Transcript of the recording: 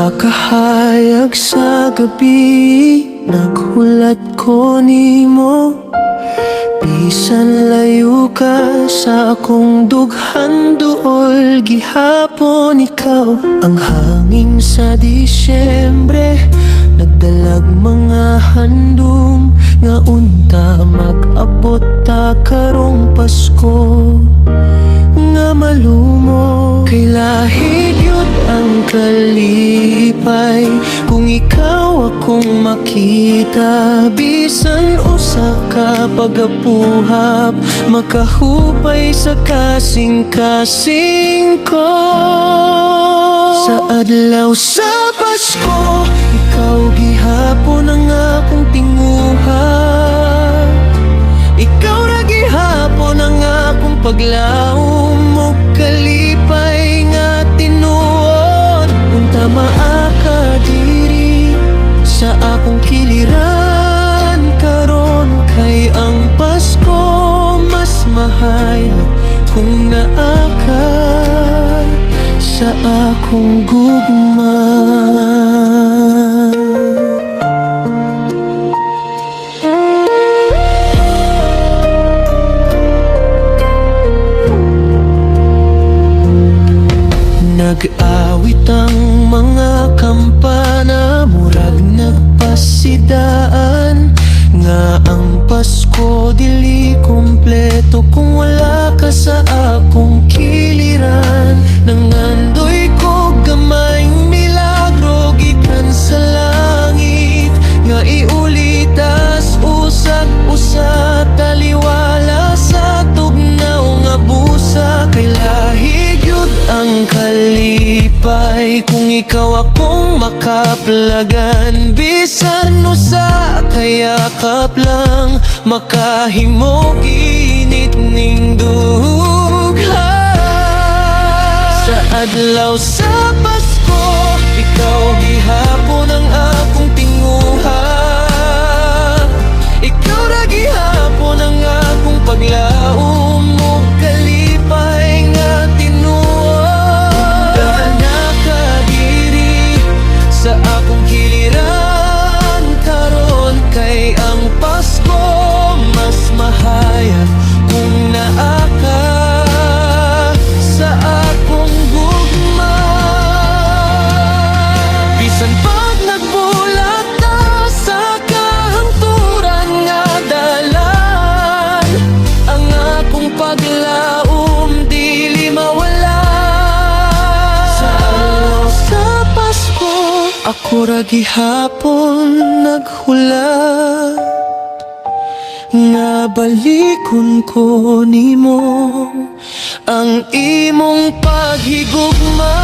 Sa kahayag sa gabi Naghulat ko ni mo. Bisan layo ka sa akong dughan duol Gihapon ikaw Ang hangin sa Disyembre. Nagdalag mga handom Nga unta mag-abot ta karong Pasko. Nga malumo Kay lahig yun ang ikaw akong makita. Bisan usa ka pagapuhap Makahupay sa kasing-kasing ko. Sa adlaw sa Pasko Ikaw gihapon ang akong tinguha. Ikaw ra gihapon ang akong paglaom mahayag kung naaka sa akong gugma. Nag-awit ang mga kampana Murag nagpasidaan. Nga ang Pasko dili kompleto Kung sa akong kiliran. Nangandoy ko gamayng milagro Gikan sa langit. Nga iulitas usag-usa Taliwala sa tugnaw nga busa. Kay lahig ang kalipay Kung ikaw akong makaplagan. Bisan no sa kayakap lang Makahimo Sa adlaw sa Ako gihapon naghulat nga balikon ko nimo ang imong paghigugma